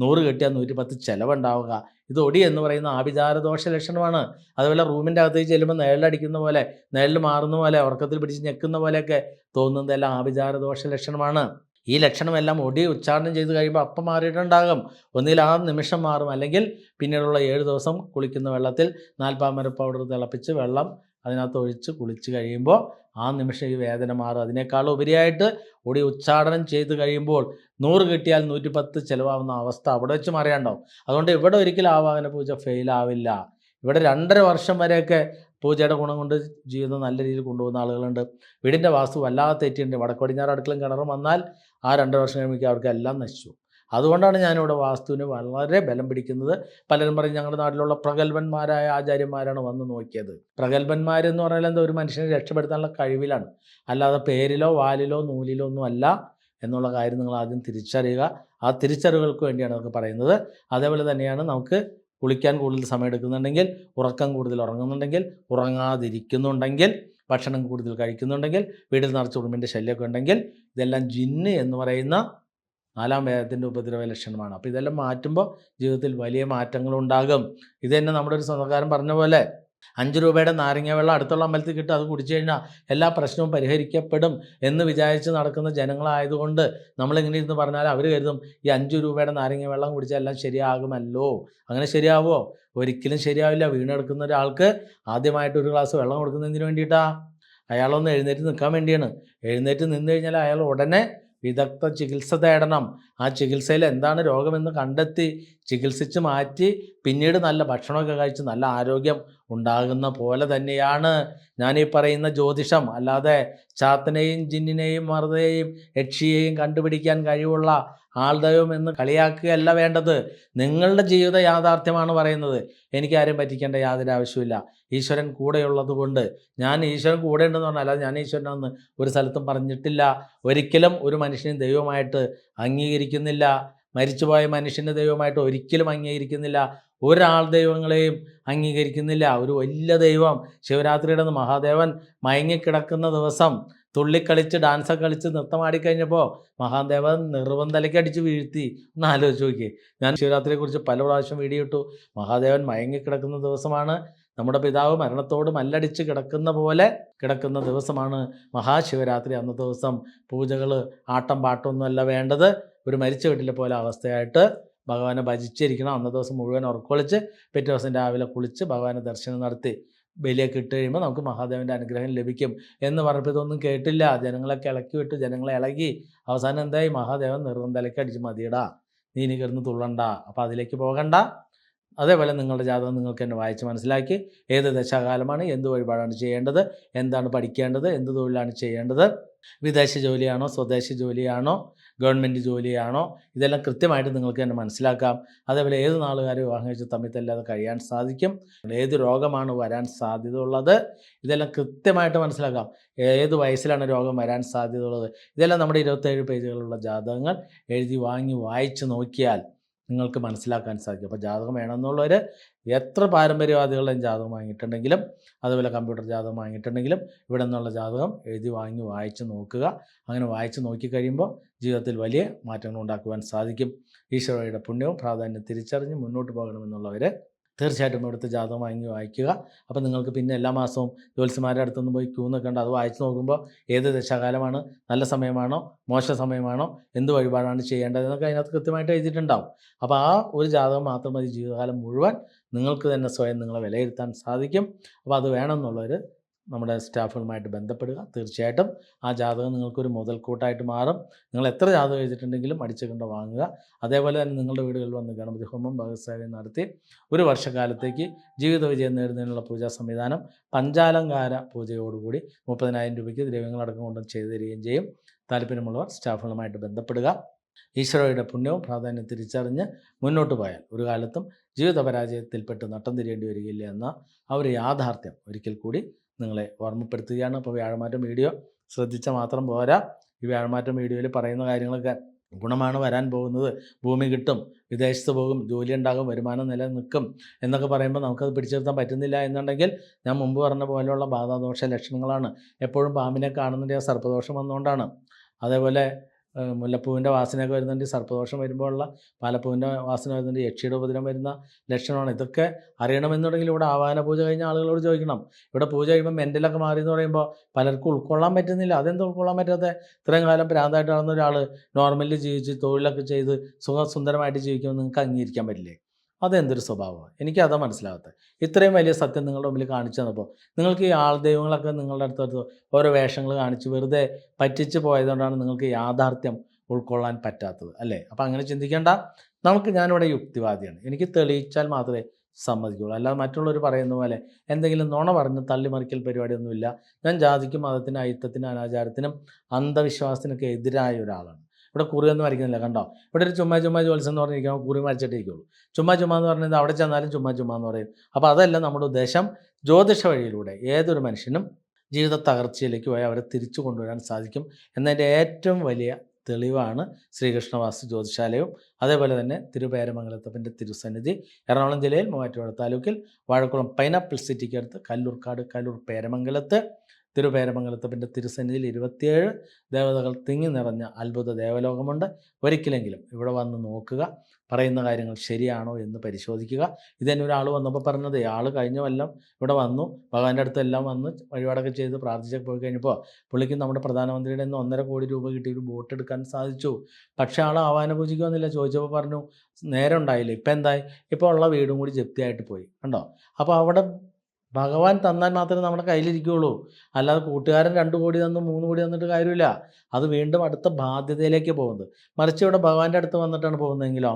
നൂറ് കെട്ടിയാൽ നൂറ്റി പത്ത് ചിലവുണ്ടാവുക. ഇത് ഒടി എന്ന് പറയുന്ന ആഭിചാരദോഷ ലക്ഷണമാണ്. അതുപോലെ റൂമിന്റെ അകത്തേക്ക് ചെല്ലുമ്പോൾ നിഴലടിക്കുന്ന പോലെ നിഴൽ മാറുന്ന പോലെ ഉറക്കത്തിൽ പിടിച്ച് ഞെക്കുന്ന പോലെയൊക്കെ തോന്നുന്നതെല്ലാം ആഭിചാരദോഷ ലക്ഷണമാണ്. ഈ ലക്ഷണമെല്ലാം ഒടി ഉച്ചാരണം ചെയ്ത് കഴിയുമ്പോൾ അപ്പം മാറിയിട്ടുണ്ടാകും. ഒന്നിൽ ആ നിമിഷം മാറും. അല്ലെങ്കിൽ പിന്നീടുള്ള ഏഴ് ദിവസം കുളിക്കുന്ന വെള്ളത്തിൽ നാൽപ്പാമര പൗഡർ തിളപ്പിച്ച് വെള്ളം അതിനകത്ത് ഒഴിച്ച് കുളിച്ച് കഴിയുമ്പോൾ ആ നിമിഷം ഈ വേദന മാറും. അതിനേക്കാൾ ഉപരിയായിട്ട് ഒടി ഉച്ചാടനം ചെയ്ത് കഴിയുമ്പോൾ നൂറ് കിട്ടിയാൽ നൂറ്റി പത്ത് ചിലവാകുന്ന അവസ്ഥ അവിടെ വെച്ച് മാറിയാണ്ടാവും. അതുകൊണ്ട് ഇവിടെ ഒരിക്കലും ആവാഹന പൂജ ഫെയിലാവില്ല ഇവിടെ രണ്ടര വർഷം വരെയൊക്കെ പൂജയുടെ ഗുണം കൊണ്ട് ജീവിതം നല്ല രീതിയിൽ കൊണ്ടുപോകുന്ന ആളുകളുണ്ട്. വീടിന്റെ വാസ്തു വല്ലാതെ തെറ്റിയിട്ടുണ്ട്. വടക്ക് പടിഞ്ഞാറ് അടുക്കളും കിണറും വന്നാൽ ആ രണ്ടര വർഷം കഴിയുമ്പോൾ അവർക്ക് എല്ലാം നശിച്ചു. അതുകൊണ്ടാണ് ഞാനിവിടെ വാസ്തുവിന് വളരെ ബലം പിടിക്കുന്നത്. പലരും പറയും ഞങ്ങളുടെ നാട്ടിലുള്ള പ്രഗത്ഭന്മാരായ ആചാര്യന്മാരാണ് വന്ന് നോക്കിയത്. പ്രഗത്ഭന്മാരെന്ന് പറഞ്ഞാൽ എന്താ? ഒരു മനുഷ്യനെ രക്ഷപ്പെടുത്താനുള്ള കഴിവിലാണ്. അല്ലാതെ പേരിലോ വാലിലോ നൂലിലോ ഒന്നും അല്ല എന്നുള്ള കാര്യം നിങ്ങൾ ആദ്യം തിരിച്ചറിയുക. ആ തിരിച്ചറിവുകൾക്ക് വേണ്ടിയാണ് നമുക്ക് പറയുന്നത്. അതേപോലെ തന്നെയാണ് നമുക്ക് കുളിക്കാൻ കൂടുതൽ സമയം എടുക്കുന്നുണ്ടെങ്കിൽ ഉറക്കം കൂടുതൽ ഉറങ്ങുന്നുണ്ടെങ്കിൽ ഉറങ്ങാതിരിക്കുന്നുണ്ടെങ്കിൽ ഭക്ഷണം കൂടുതൽ കഴിക്കുന്നുണ്ടെങ്കിൽ വീട്ടിൽ നിറച്ച് ഉറുമ്പിന്റെ ശല്യമൊക്കെ ഉണ്ടെങ്കിൽ ഇതെല്ലാം ജിന്ന് എന്ന് പറയുന്ന നാലാം വേദത്തിന്റെ ഉപദ്രവ ലക്ഷണമാണ് അപ്പോൾ ഇതെല്ലാം മാറ്റുമ്പോൾ ജീവിതത്തിൽ വലിയ മാറ്റങ്ങളുണ്ടാകും. ഇത് തന്നെ നമ്മുടെ ഒരു സ്വന്തക്കാരൻ പറഞ്ഞ പോലെ അഞ്ച് രൂപയുടെ നാരങ്ങ വെള്ളം അടുത്തുള്ള അമ്പലത്തിൽ കിട്ടും. അത് കുടിച്ചു കഴിഞ്ഞാൽ എല്ലാ പ്രശ്നവും പരിഹരിക്കപ്പെടും എന്ന് വിചാരിച്ച് നടക്കുന്ന ജനങ്ങളായതുകൊണ്ട് നമ്മളിങ്ങനെ ഇരുന്ന് പറഞ്ഞാൽ അവർ കരുതും ഈ അഞ്ച് രൂപയുടെ നാരങ്ങ വെള്ളം കുടിച്ചാൽ എല്ലാം ശരിയാകുമല്ലോ? അങ്ങനെ ശരിയാവോ? ഒരിക്കലും ശരിയാവില്ല. വീണെടുക്കുന്ന ഒരാൾക്ക് ആദ്യമായിട്ട് ഒരു ഗ്ലാസ് വെള്ളം കൊടുക്കുന്നതിന് വേണ്ടിയിട്ടാണ് അയാളൊന്ന് എഴുന്നേറ്റ് നിൽക്കാൻ വേണ്ടിയാണ്. എഴുന്നേറ്റ് നിന്ന് കഴിഞ്ഞാൽ അയാൾ ഉടനെ വിദഗ്ധ ചികിത്സ തേടണം. ആ ചികിത്സയിൽ എന്താണ് രോഗമെന്ന് കണ്ടെത്തി ചികിത്സിച്ച് മാറ്റി പിന്നീട് നല്ല ഭക്ഷണമൊക്കെ കഴിച്ച് നല്ല ആരോഗ്യം ഉണ്ടാകുന്ന പോലെ തന്നെയാണ് ഞാൻ ഈ പറയുന്ന ജ്യോതിഷം. അല്ലാതെ ചാത്തനെയും ജിന്നിനെയും മറുതയെയും യക്ഷിയെയും കണ്ടുപിടിക്കാൻ കഴിവുള്ള ആൾദൈവം എന്ന് കളിയാക്കുകയല്ല വേണ്ടത്. നിങ്ങളുടെ ജീവിത യാഥാർത്ഥ്യമാണ് പറയുന്നത്. എനിക്കാരും പറ്റിക്കേണ്ട യാതൊരു ആവശ്യമില്ല ഈശ്വരൻ കൂടെയുള്ളത് കൊണ്ട് ഞാൻ ഈശ്വരൻ കൂടെ ഉണ്ടെന്ന് പറഞ്ഞാൽ അല്ലാതെ ഞാൻ ഈശ്വരനെന്ന് ഒരു സ്ഥലത്തും പറഞ്ഞിട്ടില്ല. ഒരിക്കലും ഒരു മനുഷ്യനെ ദൈവമായിട്ട് അംഗീകരിക്കുന്നില്ല. മരിച്ചുപോയ മനുഷ്യന്റെ ദൈവമായിട്ട് ഒരിക്കലും അംഗീകരിക്കുന്നില്ല. ഒരാൾ ദൈവങ്ങളെയും അംഗീകരിക്കുന്നില്ല. ഒരു വലിയ ദൈവം. ശിവരാത്രിയുടെ മഹാദേവൻ മയങ്ങിക്കിടക്കുന്ന ദിവസം തുള്ളിക്കളിച്ച് ഡാൻസൊക്കെ കളിച്ച് നൃത്തമാടി കഴിഞ്ഞപ്പോൾ മഹാദേവൻ നിർബന്ധലയ്ക്ക് അടിച്ച് വീഴ്ത്തി. ഒന്ന് ആലോചിച്ച് നോക്കിയേ. ഞാൻ ശിവരാത്രിയെക്കുറിച്ച് പല പ്രാവശ്യം വീഡിയോ ഇട്ടു. മഹാദേവൻ മയങ്ങിക്കിടക്കുന്ന ദിവസമാണ്. നമ്മുടെ പിതാവ് മരണത്തോട് മല്ലടിച്ച് കിടക്കുന്ന പോലെ കിടക്കുന്ന ദിവസമാണ് മഹാശിവരാത്രി. അന്ന ദിവസം പൂജകൾ ആട്ടം പാട്ടൊന്നുമല്ല വേണ്ടത്. ഒരു മരിച്ച വീട്ടിലെ പോലെ അവസ്ഥയായിട്ട് ഭഗവാനെ ഭജിച്ചിരിക്കണം. അന്ന ദിവസം മുഴുവൻ ഉറക്കൊളിച്ച് പിറ്റേ ദിവസം രാവിലെ കുളിച്ച് ഭഗവാനെ ദർശനം നടത്തി. ബലിയൊക്കെ ഇട്ട് കഴിയുമ്പോൾ നമുക്ക് മഹാദേവന്റെ അനുഗ്രഹം ലഭിക്കും എന്ന് പറഞ്ഞപ്പോൾ ഇതൊന്നും കേട്ടില്ല. ജനങ്ങളൊക്കെ ഇളക്കി വിട്ട് ജനങ്ങളെ ഇളകി. അവസാനം എന്തായി? മഹാദേവൻ നിർബന്ധലയ്ക്ക് അടിച്ച് മതിയടാ. നീ ഇനി കിടന്ന് തുള്ളണ്ട. അപ്പോൾ അതിലേക്ക് പോകണ്ട. അതേപോലെ നിങ്ങളുടെ ജാതകം നിങ്ങൾക്ക് എന്നെ വായിച്ച് മനസ്സിലാക്കി. ഏത് ദശാകാലമാണ്? എന്ത് വഴിപാടാണ് ചെയ്യേണ്ടത്? എന്താണ് പഠിക്കേണ്ടത്? എന്ത് തൊഴിലാണ് ചെയ്യേണ്ടത്? വിദേശ ജോലിയാണോ? സ്വദേശ ജോലിയാണോ? ഗവൺമെന്റ് ജോലിയാണോ? ഇതെല്ലാം കൃത്യമായിട്ട് നിങ്ങൾക്ക് തന്നെ മനസ്സിലാക്കാം. അതേപോലെ ഏത് നാളുകാരെ വിവാഹം കഴിച്ച് തമ്മിൽ കഴിയാൻ സാധിക്കും? ഏത് രോഗമാണ് വരാൻ സാധ്യത ഉള്ളത് ഇതെല്ലാം കൃത്യമായിട്ട് മനസ്സിലാക്കാം. ഏത് വയസ്സിലാണ് രോഗം വരാൻ സാധ്യത ഉള്ളത് ഇതെല്ലാം നമ്മുടെ ഇരുപത്തേഴ് പേജുകളുള്ള ജാതകങ്ങൾ എഴുതി വാങ്ങി വായിച്ച് നോക്കിയാൽ നിങ്ങൾക്ക് മനസ്സിലാക്കാൻ സാധിക്കും. അപ്പോൾ ജാതകം വേണമെന്നുള്ളവർ എത്ര പാരമ്പര്യവാദികളുടെയും ജാതകം വാങ്ങിയിട്ടുണ്ടെങ്കിലും അതുപോലെ കമ്പ്യൂട്ടർ ജാതകം വാങ്ങിയിട്ടുണ്ടെങ്കിലും ഇവിടെ നിന്നുള്ള ജാതകം എഴുതി വാങ്ങി വായിച്ച് നോക്കുക. അങ്ങനെ വായിച്ച് നോക്കിക്കഴിയുമ്പോൾ ജീവിതത്തിൽ വലിയ മാറ്റങ്ങൾ ഉണ്ടാക്കുവാൻ സാധിക്കും. ഈശ്വരയുടെ പുണ്യവും പ്രാധാന്യം തിരിച്ചറിഞ്ഞ് മുന്നോട്ട് പോകണമെന്നുള്ളവർ തീർച്ചയായിട്ടും ഇവിടുത്തെ ജാതകം വാങ്ങി വായിക്കുക. അപ്പോൾ നിങ്ങൾക്ക് പിന്നെ എല്ലാ മാസവും ജ്യോത്സ്യമാരുടെ അടുത്തൊന്നും പോയി ക്യൂ നിൽക്കേണ്ട. അത് വായിച്ച് നോക്കുമ്പോൾ ഏത് ദശാകാലമാണ്? നല്ല സമയമാണോ? മോശ സമയമാണോ? എന്ത് വഴിപാടാണ് ചെയ്യേണ്ടതെന്നൊക്കെ അതിനകത്ത് കൃത്യമായിട്ട് എഴുതിയിട്ടുണ്ടാവും. അപ്പോൾ ആ ഒരു ജാതകം മാത്രം മതി ജീവിതകാലം മുഴുവൻ. നിങ്ങൾക്ക് തന്നെ സ്വയം നിങ്ങളെ വിലയിരുത്താൻ സാധിക്കും. അപ്പോൾ അത് വേണമെന്നുള്ളവർ നമ്മുടെ സ്റ്റാഫുകളുമായിട്ട് ബന്ധപ്പെടുക. തീർച്ചയായിട്ടും ആ ജാതകം നിങ്ങൾക്കൊരു മുതൽക്കൂട്ടായിട്ട് മാറും. നിങ്ങൾ എത്ര ജാതകം എഴുതിയിട്ടുണ്ടെങ്കിലും അടിച്ചു കണ്ട വാങ്ങുക. അതേപോലെ തന്നെ നിങ്ങളുടെ വീടുകളിൽ വന്ന് ഗണപതി ഹോമം ഭഗവത്സേവയും നടത്തി ഒരു വർഷക്കാലത്തേക്ക് ജീവിത വിജയം നേടുന്നതിനുള്ള പൂജാ സംവിധാനം പഞ്ചാലങ്കാര പൂജയോടുകൂടി മുപ്പതിനായിരം രൂപയ്ക്ക് ദ്രവ്യങ്ങളടക്കം കൊണ്ടും ചെയ്തു തരികയും ചെയ്യും. താല്പര്യമുള്ളവർ സ്റ്റാഫുകളുമായിട്ട് ബന്ധപ്പെടുക. ഈശ്വരയുടെ പുണ്യവും പ്രാധാന്യം തിരിച്ചറിഞ്ഞ് മുന്നോട്ട് പോയാൽ ഒരു കാലത്തും ജീവിത പരാജയത്തിൽപ്പെട്ട് നട്ടം തിരിയേണ്ടി വരികയില്ല എന്ന ആ ഒരു യാഥാർത്ഥ്യം ഒരിക്കൽ കൂടി നിങ്ങളെ ഓർമ്മപ്പെടുത്തുകയാണ്. അപ്പോൾ വ്യാഴമാറ്റം വീഡിയോ ശ്രദ്ധിച്ച മാത്രം പോരാ. ഈ വ്യാഴമാറ്റം വീഡിയോയിൽ പറയുന്ന കാര്യങ്ങളൊക്കെ ഗുണമാണ് വരാൻ പോകുന്നത്. ഭൂമി കിട്ടും വിദേശത്ത് പോകും ജോലി ഉണ്ടാകും വരുമാനം നിലനിൽക്കും എന്നൊക്കെ പറയുമ്പോൾ നമുക്കത് പിടിച്ചെടുത്താൻ പറ്റുന്നില്ല എന്നുണ്ടെങ്കിൽ ഞാൻ മുമ്പ് പറഞ്ഞ പോലെയുള്ള ബാധാദോഷ ലക്ഷണങ്ങളാണ്. എപ്പോഴും പാമ്പിനെ കാണുന്നതിന്റെ സർപ്പദോഷം വന്നുകൊണ്ടാണ്. അതേപോലെ മുല്ലപ്പൂവിന്റെ വാസനയൊക്കെ വരുന്നുണ്ട്. സർപ്പദോഷം വരുമ്പോഴുള്ള പാലപ്പൂവിന്റെ വാസന വരുന്നുണ്ട്. യക്ഷിയുടെ ഉപദ്രവം വരുന്ന ലക്ഷണമാണ്. ഇതൊക്കെ അറിയണമെന്നുണ്ടെങ്കിൽ ഇവിടെ ആവാന പൂജ കഴിഞ്ഞ ആളുകളോട് ചോദിക്കണം. ഇവിടെ പൂജ കഴിയുമ്പോൾ മെന്റലൊക്കെ മാറി എന്ന് പറയുമ്പോൾ പലർക്കും ഉൾക്കൊള്ളാൻ പറ്റുന്നില്ല. അതെന്ത് ഉൾക്കൊള്ളാൻ പറ്റാത്ത? ഇത്രയും കാലം പ്രാന്തമായിട്ട് നടന്ന ഒരാൾ നോർമലി ജീവിച്ച് തൊഴിലൊക്കെ ചെയ്ത് സുഖസുന്ദരമായിട്ട് ജീവിക്കുമെന്ന് നിങ്ങൾക്ക് അംഗീകരിക്കാൻ പറ്റില്ലേ? അതെന്തൊരു സ്വഭാവമാണ്? എനിക്ക് അതാ ഇത്രയും വലിയ സത്യം നിങ്ങളുടെ മുമ്പിൽ കാണിച്ചു തന്നപ്പോൾ നിങ്ങൾക്ക് ഈ ആൾ ദൈവങ്ങളൊക്കെ നിങ്ങളുടെ അടുത്ത് ഓരോ വേഷങ്ങൾ കാണിച്ച് വെറുതെ പറ്റിച്ച് പോയതുകൊണ്ടാണ് നിങ്ങൾക്ക് യാഥാർത്ഥ്യം ഉൾക്കൊള്ളാൻ പറ്റാത്തത് അല്ലേ? അപ്പം അങ്ങനെ ചിന്തിക്കേണ്ട. നമുക്ക് ഞാനിവിടെ യുക്തിവാദിയാണ്. എനിക്ക് തെളിയിച്ചാൽ മാത്രമേ സമ്മതിക്കുള്ളൂ അല്ലാതെ മറ്റുള്ളവർ പറയുന്ന പോലെ എന്തെങ്കിലും നുണ പറഞ്ഞ് തള്ളിമറിക്കൽ പരിപാടിയൊന്നുമില്ല. ഞാൻ ജാതിക്കും മതത്തിനും അയിത്തത്തിനും അനാചാരത്തിനും അന്ധവിശ്വാസത്തിനൊക്കെ എതിരായ ഒരാളാണ്. ഇവിടെ കുറിയൊന്നും വരയ്ക്കുന്നില്ല കണ്ടോ? ഇവിടെ ഒരു ചുമ്മാ ചുമ്മാ ജോത്സ്യം എന്ന് പറഞ്ഞിരിക്കുമ്പോൾ കുറി വരച്ചിട്ടിരിക്കുള്ളൂ ചുമ്മാ ചുമ്മാ എന്ന് പറഞ്ഞത് അവിടെ ചെന്നാലും ചുമ്മാ ചുമ്മാ എന്ന് പറയും. അപ്പോൾ അതല്ല നമ്മുടെ ഉദ്ദേശം. ജ്യോതിഷ വഴിയിലൂടെ ഏതൊരു മനുഷ്യനും ജീവിത തകർച്ചയിലേക്ക് പോയി അവരെ തിരിച്ചു കൊണ്ടുവരാൻ സാധിക്കും എന്നതിന്റെ ഏറ്റവും വലിയ തെളിവാണ് ശ്രീകൃഷ്ണവാസ്തു ജ്യോതിശാലയും അതേപോലെ തന്നെ തിരുപേരമംഗലത്തപ്പന്റെ തിരുസന്നിധി എറണാകുളം ജില്ലയിൽ മൂവാറ്റുപുഴ താലൂക്കിൽ വാഴക്കുളം പൈനാപ്പിൾ സിറ്റിക്കടുത്ത് കല്ലൂർക്കാട് കല്ലൂർ പേരമംഗലത്ത് തിരുപേരമംഗലത്തപ്പന്റെ തിരുസന്നിധിയിൽ ഇരുപത്തിയേഴ് ദേവതകൾ തിങ്ങി നിറഞ്ഞ അത്ഭുത ദേവലോകമുണ്ട്. ഒരിക്കലെങ്കിലും ഇവിടെ വന്ന് നോക്കുക പറയുന്ന കാര്യങ്ങൾ ശരിയാണോ എന്ന് പരിശോധിക്കുക. ഇതന്നെ ഒരാൾ വന്നപ്പോൾ പറഞ്ഞത് ആൾ കഴിഞ്ഞ കൊല്ലം ഇവിടെ വന്നു ഭഗവാന്റെ അടുത്തെല്ലാം വന്ന് വഴിപാടൊക്കെ ചെയ്ത് പ്രാർത്ഥിച്ചൊക്കെ പോയി കഴിഞ്ഞപ്പോൾ പുള്ളിക്ക് നമ്മുടെ പ്രധാനമന്ത്രിയുടെ നിന്ന് ഒന്നര കോടി രൂപ കിട്ടി ഒരു ബോട്ട് എടുക്കാൻ സാധിച്ചു. പക്ഷേ ആൾ ആവാന പൂജയ്ക്ക് വന്നില്ല. ചോദിച്ചപ്പോൾ പറഞ്ഞു നേരം ഉണ്ടായില്ല ഇപ്പം എന്തായി? ഇപ്പോൾ ഉള്ള വീടും കൂടി ജപ്തിയായിട്ട് പോയി കണ്ടോ? അപ്പോൾ അവിടെ ഭഗവാൻ തന്നാൽ മാത്രമേ നമ്മുടെ കയ്യിലിരിക്കുകയുള്ളൂ അല്ലാതെ കൂട്ടുകാരൻ രണ്ട് കോടി തന്നു മൂന്ന് കോടി തന്നിട്ട് കാര്യമില്ല. അത് വീണ്ടും അടുത്ത ബാധ്യതയിലേക്ക് പോകുന്നത്. മറിച്ച് ഇവിടെ ഭഗവാന്റെ അടുത്ത് വന്നിട്ടാണ് പോകുന്നതെങ്കിലോ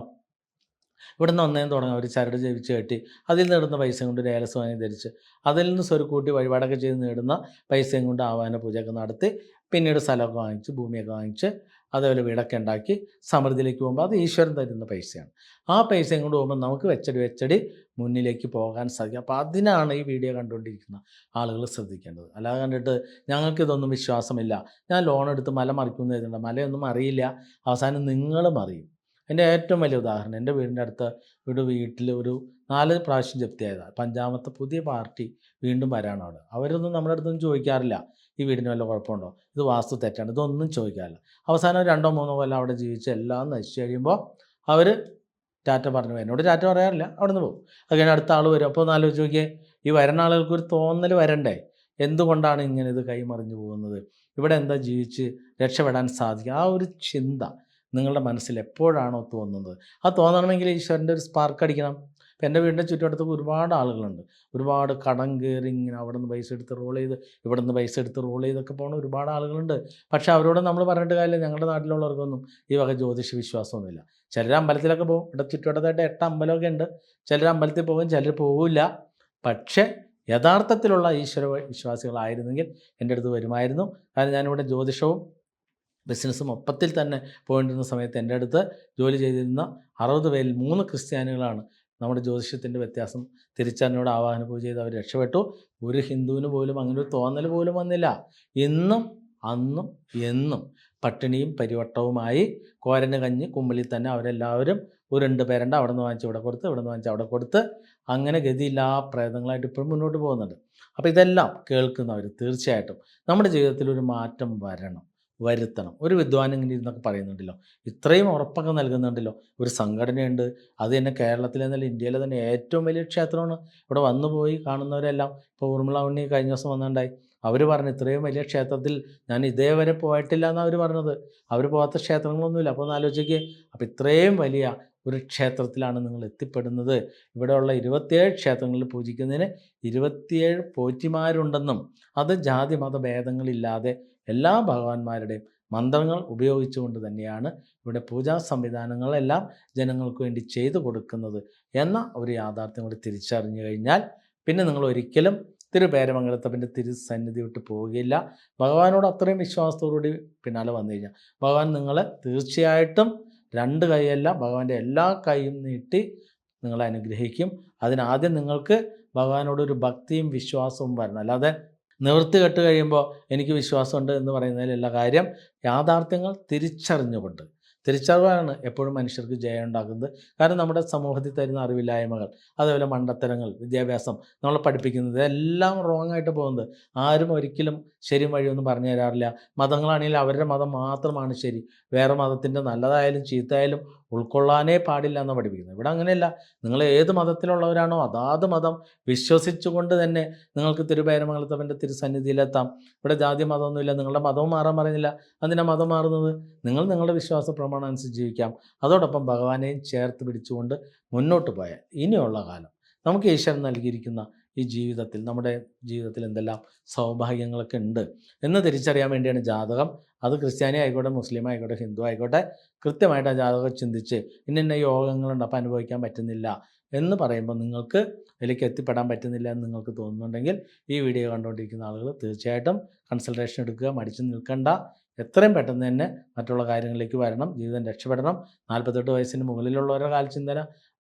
ഇവിടുന്ന് ഒന്നേം തുടങ്ങാം. ഒരു ചരട് ജപിച്ച് കെട്ടി അതിൽ നേടുന്ന പൈസ കൊണ്ട് ഏലസ് വാങ്ങി ധരിച്ച് അതിൽ നിന്ന് സ്വരുക്കൂട്ടി വഴിപാടൊക്കെ ചെയ്ത് നേടുന്ന പൈസയും കൊണ്ട് ആവാന പൂജയൊക്കെ നടത്തി പിന്നീട് സ്ഥലമൊക്കെ വാങ്ങിച്ച് ഭൂമിയൊക്കെ വാങ്ങിച്ച് അതേപോലെ വീടൊക്കെ ഉണ്ടാക്കി സമൃദ്ധിയിലേക്ക് പോകുമ്പോൾ അത് ഈശ്വരൻ തരുന്ന പൈസയാണ്. ആ പൈസയും കൊണ്ട് പോകുമ്പോൾ നമുക്ക് വെച്ചടി വെച്ചടി മുന്നിലേക്ക് പോകാൻ സാധിക്കും. അപ്പോൾ അതിനാണ് ഈ വീഡിയോ കണ്ടുകൊണ്ടിരിക്കുന്ന ആളുകൾ ശ്രദ്ധിക്കേണ്ടത്. അല്ലാതെ കണ്ടിട്ട് ഞങ്ങൾക്കിതൊന്നും വിശ്വാസമില്ല. ഞാൻ ലോൺ എടുത്ത് മല മറിക്കുന്നു എഴുതുന്നുണ്ട് മലയൊന്നും അറിയില്ല. അവസാനം നിങ്ങളും അറിയും. എന്റെ ഏറ്റവും വലിയ ഉദാഹരണം എന്റെ വീടിന്റെ അടുത്ത് ഒരു വീട്ടിൽ ഒരു നാല് പ്രാവശ്യം ജപ്തിയായതാണ് പഞ്ചാമത്തെ പുതിയ പാർട്ടി വീണ്ടും അവിടെ അവരൊന്നും നമ്മുടെ അടുത്തൊന്നും ചോദിക്കാറില്ല. ഈ വീടിന് വല്ല കുഴപ്പമുണ്ടോ? ഇത് വാസ്തു തെറ്റാണ്. ഇതൊന്നും ചോദിക്കാറില്ല. അവസാനം രണ്ടോ മൂന്നോ കൊല്ലം അവിടെ ജീവിച്ച് എല്ലാം നശിച്ചു കഴിയുമ്പോൾ അവർ ടാറ്റ പറഞ്ഞു എന്നോട് ടാറ്റ പറയാറില്ല. അവിടെ നിന്ന് പോകും. അത് കഴിഞ്ഞ് അടുത്ത ആൾ വരും. അപ്പോൾ ഒന്ന് ആലോചിച്ച് നോക്കിയേ ഈ വരുന്ന ആളുകൾക്ക് ഒരു തോന്നൽ വരണ്ടേ? എന്തുകൊണ്ടാണ് ഇങ്ങനെ ഇത് കൈമറിഞ്ഞു പോകുന്നത്? ഇവിടെ എന്താ ജീവിച്ച് രക്ഷപ്പെടാൻ സാധിക്കുക? ആ ഒരു ചിന്ത നിങ്ങളുടെ മനസ്സിൽ എപ്പോഴാണോ തോന്നുന്നത്? ആ തോന്നണമെങ്കിൽ ഈശ്വരന്റെ ഒരു സ്പാർക്ക് അടിക്കണം. ഇപ്പം എന്റെ വീടിന്റെ ചുറ്റുവട്ടത്തൊക്കെ ഒരുപാട് ആളുകളുണ്ട്. ഒരുപാട് കടം കയറി ഇങ്ങനെ അവിടെ നിന്ന് പൈസ എടുത്ത് റോൾ ചെയ്ത് ഇവിടെ നിന്ന് പൈസ എടുത്ത് റോൾ ചെയ്തൊക്കെ പോകുന്ന ഒരുപാട് ആളുകളുണ്ട്. പക്ഷേ അവരോട് നമ്മൾ പറഞ്ഞിട്ട് കാര്യമില്ല. ഞങ്ങളുടെ നാട്ടിലുള്ളവർക്കൊന്നും ഈ വക ജ്യോതിഷ വിശ്വാസമൊന്നുമില്ല. ചിലർ അമ്പലത്തിലൊക്കെ പോകും. ഇവിടെ ചുറ്റുവട്ടത്തായിട്ട് എട്ട് അമ്പലമൊക്കെ ഉണ്ട്. ചിലർ അമ്പലത്തിൽ പോകും ചിലർ പോകില്ല പക്ഷേ യഥാർത്ഥത്തിലുള്ള ഈശ്വര വിശ്വാസികളായിരുന്നെങ്കിൽ എന്റെ അടുത്ത് വരുമായിരുന്നു. കാരണം ഞാനിവിടെ ജ്യോതിഷവും ബിസിനസ്സും ഒപ്പത്തിൽ തന്നെ പോയിട്ടിരുന്ന സമയത്ത് എന്റെ അടുത്ത് ജോലി ചെയ്തിരുന്ന അറുപത് പേരിൽ മൂന്ന് ക്രിസ്ത്യാനികളാണ് നമ്മുടെ ജ്യോതിഷത്തിന്റെ വ്യത്യാസം തിരിച്ചറിഞ്ഞോട് ആവാഹന പൂജ ചെയ്ത് അവർ രക്ഷപ്പെട്ടു. ഒരു ഹിന്ദുവിന് പോലും അങ്ങനെ ഒരു തോന്നൽ പോലും വന്നില്ല. ഇന്നും അന്നും എന്നും പട്ടിണിയും പരിവട്ടവുമായി കോരന് കഞ്ഞി കുമ്പിളിൽ തന്നെ അവരെല്ലാവരും ഒരു രണ്ട് പേരുണ്ട് അവിടെ നിന്ന് വാങ്ങിച്ച് ഇവിടെ കൊടുത്ത് ഇവിടെ നിന്ന് വാങ്ങിച്ച് അവിടെ കൊടുത്ത് അങ്ങനെ ഗതിയില്ലാ പ്രേതങ്ങളായിട്ട് ഇപ്പോഴും മുന്നോട്ട് പോകുന്നുണ്ട്. അപ്പോൾ ഇതെല്ലാം കേൾക്കുന്നവർ തീർച്ചയായിട്ടും നമ്മുടെ ജീവിതത്തിൽ ഒരു മാറ്റം വരണം. വരുത്തണം. ഒരു വിദ്വാൻ ഇങ്ങനെ ഇരുന്നൊക്കെ പറയുന്നുണ്ടല്ലോ. ഇത്രയും ഉറപ്പൊക്കെ നൽകുന്നുണ്ടല്ലോ. ഒരു സംഘടനയുണ്ട്. അത് തന്നെ കേരളത്തിലെ തന്നെ ഇന്ത്യയിലെ തന്നെ ഏറ്റവും വലിയ ക്ഷേത്രമാണ്. ഇവിടെ വന്നു പോയി കാണുന്നവരെല്ലാം ഇപ്പോൾ ഊർമിള ഉണ്ണി കഴിഞ്ഞ ദിവസം വന്നിട്ടുണ്ടായി. അവർ പറഞ്ഞു ഇത്രയും വലിയ ക്ഷേത്രത്തിൽ ഞാൻ ഇതേവരെ പോയിട്ടില്ല എന്നാണ് അവർ പറഞ്ഞത്. അവർ പോകാത്ത ക്ഷേത്രങ്ങളൊന്നുമില്ല. അപ്പോൾ ഒന്ന് ആലോചിക്കുക അപ്പോൾ ഇത്രയും വലിയ ഒരു ക്ഷേത്രത്തിലാണ് നിങ്ങൾ എത്തിപ്പെടുന്നത്. ഇവിടെയുള്ള ഇരുപത്തിയേഴ് ക്ഷേത്രങ്ങളിൽ പൂജിക്കുന്നതിന് ഇരുപത്തിയേഴ് പോറ്റിമാരുണ്ടെന്നും അത് ജാതി മത ഭേദങ്ങളില്ലാതെ എല്ലാ ഭഗവാന്മാരുടെയും മന്ത്രങ്ങൾ ഉപയോഗിച്ചുകൊണ്ട് തന്നെയാണ് ഇവിടെ പൂജാ സംവിധാനങ്ങളെല്ലാം ജനങ്ങൾക്ക് വേണ്ടി ചെയ്തു കൊടുക്കുന്നത് എന്ന ഒരു യാഥാർത്ഥ്യം കൂടി തിരിച്ചറിഞ്ഞു കഴിഞ്ഞാൽ പിന്നെ നിങ്ങൾ ഒരിക്കലും തിരുപേരമംഗലത്തപ്പന്റെ തിരുസന്നിധി വിട്ട് പോവുകയില്ല. ഭഗവാനോട് അത്രയും വിശ്വാസത്തോടുകൂടി പിന്നാലെ വന്നു കഴിഞ്ഞാൽ ഭഗവാൻ നിങ്ങളെ തീർച്ചയായിട്ടും രണ്ട് കൈയല്ല ഭഗവാന്റെ എല്ലാ കൈയും നീട്ടി നിങ്ങളെ അനുഗ്രഹിക്കും. അതിനാദ്യം നിങ്ങൾക്ക് ഭഗവാനോടൊരു ഭക്തിയും വിശ്വാസവും വരണം. അല്ലാതെ നിവൃത്തി കെട്ട് കഴിയുമ്പോൾ എനിക്ക് വിശ്വാസമുണ്ട് എന്ന് പറയുന്നതിലുള്ള കാര്യം യാഥാർത്ഥ്യങ്ങൾ തിരിച്ചറിഞ്ഞുകൊണ്ട് തിരിച്ചറിവാണ് എപ്പോഴും മനുഷ്യർക്ക് ജയം ഉണ്ടാക്കുന്നത് കാരണം നമ്മുടെ സമൂഹത്തിൽ തരുന്ന അറിവില്ലായ്മകൾ അതേപോലെ മണ്ടത്തരങ്ങൾ വിദ്യാഭ്യാസം നമ്മളെ പഠിപ്പിക്കുന്നത് എല്ലാം റോങ് ആയിട്ട് പോകുന്നത്. ആരും ഒരിക്കലും ശരി വഴിയൊന്നും പറഞ്ഞു തരാറില്ല. മതങ്ങളാണെങ്കിൽ അവരുടെ മതം മാത്രമാണ് ശരി. വേറെ മതത്തിന്റെ നല്ലതായാലും ചീത്തയായാലും ഉൾക്കൊള്ളാനേ പാടില്ല എന്ന് പഠിപ്പിക്കുന്നത്. ഇവിടെ അങ്ങനെയല്ല. നിങ്ങൾ ഏത് മതത്തിലുള്ളവരാണോ അതാത് മതം വിശ്വസിച്ചുകൊണ്ട് തന്നെ നിങ്ങൾക്ക് തിരുപേരമംഗലത്തവന്റെ തിരുസന്നിധിയിലെത്താം. ഇവിടെ ജാതി മതമൊന്നുമില്ല. നിങ്ങളുടെ മതവും മാറാൻ പറയുന്നില്ല. അതിന്റെ മതം മാറുന്നത്? നിങ്ങൾ നിങ്ങളുടെ വിശ്വാസ പ്രമാണം അനുസരിച്ച് ജീവിക്കാം. അതോടൊപ്പം ഭഗവാനെയും ചേർത്ത് പിടിച്ചുകൊണ്ട് മുന്നോട്ട് പോയാൽ ഇനിയുള്ള കാലം നമുക്ക് ഈശ്വരൻ നൽകിയിരിക്കുന്ന ഈ ജീവിതത്തിൽ നമ്മുടെ ജീവിതത്തിൽ എന്തെല്ലാം സൗഭാഗ്യങ്ങളൊക്കെ ഉണ്ട് എന്ന് തിരിച്ചറിയാൻ വേണ്ടിയാണ് ജാതകം. അത് ക്രിസ്ത്യാനി ആയിക്കോട്ടെ മുസ്ലിം ആയിക്കോട്ടെ ഹിന്ദു ആയിക്കോട്ടെ കൃത്യമായിട്ട് ആ ജാതകം ചിന്തിച്ച് ഇന്ന ഇന്ന യോഗങ്ങളുണ്ട് അപ്പോൾ അനുഭവിക്കാൻ പറ്റുന്നില്ല എന്ന് പറയുമ്പോൾ നിങ്ങൾക്ക് അതിലേക്ക് എത്തിപ്പെടാൻ പറ്റുന്നില്ല എന്ന് നിങ്ങൾക്ക് തോന്നുന്നുണ്ടെങ്കിൽ ഈ വീഡിയോ കണ്ടുകൊണ്ടിരിക്കുന്ന ആളുകൾ തീർച്ചയായിട്ടും കൺസൾട്ടേഷൻ എടുക്കുക മടിച്ചു നിൽക്കണ്ട. എത്രയും പെട്ടെന്ന് തന്നെ മറ്റുള്ള കാര്യങ്ങളിലേക്ക് വരണം ജീവിതം രക്ഷപ്പെടണം. നാൽപ്പത്തെട്ട് വയസ്സിന് മുകളിലുള്ളവരുടെ കാൽചിന്തന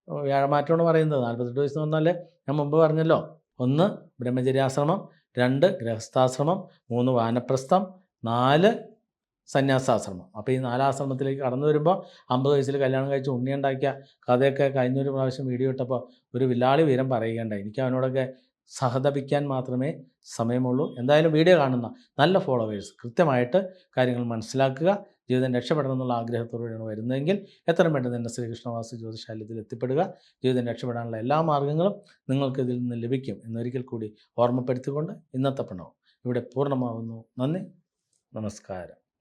വ്യാഴമാറ്റമാണ് പറയുന്നത്. നാൽപ്പത്തെട്ട് വയസ്സ് എന്ന് പറഞ്ഞാൽ ഞാൻ മുമ്പ് പറഞ്ഞല്ലോ ഒന്ന് ബ്രഹ്മചര്യാശ്രമം രണ്ട് ഗൃഹസ്ഥാശ്രമം മൂന്ന് വാനപ്രസ്ഥം നാല് സന്യാസാശ്രമം. അപ്പോൾ ഈ നാലാശ്രമത്തിലേക്ക് കടന്നു വരുമ്പോൾ അമ്പത് വയസ്സിൽ കല്യാണം കഴിച്ച് ഉണ്ണി ഉണ്ടാക്കിയ കഥയൊക്കെ കഴിഞ്ഞൊരു പ്രാവശ്യം വീഡിയോ ഇട്ടപ്പോൾ ഒരു വില്ലാളി വീരം പറയുകയുണ്ടായി. എനിക്ക് അവനോടൊക്കെ സഹതപിക്കാൻ മാത്രമേ സമയമുള്ളൂ. എന്തായാലും വീഡിയോ കാണുന്ന നല്ല ഫോളോവേഴ്സ് കൃത്യമായിട്ട് കാര്യങ്ങൾ മനസ്സിലാക്കുക. ജീവിതം രക്ഷപ്പെടണം എന്നുള്ള ആഗ്രഹത്തോടെയാണ് വരുന്നതെങ്കിൽ എത്രയും പെട്ടെന്ന് തന്നെ ശ്രീകൃഷ്ണവാസു ജ്യോതിശാലയത്തിൽ എത്തിപ്പെടുക. ജീവിതം രക്ഷപ്പെടാനുള്ള എല്ലാ മാർഗങ്ങളും നിങ്ങൾക്ക് ഇതിൽ നിന്ന് ലഭിക്കും എന്നൊരിക്കൽ കൂടി ഓർമ്മപ്പെടുത്തിക്കൊണ്ട് ഇന്നത്തെ പ്രണവം ഇവിടെ പൂർണമാകുന്നു നന്ദി. നമസ്കാരം.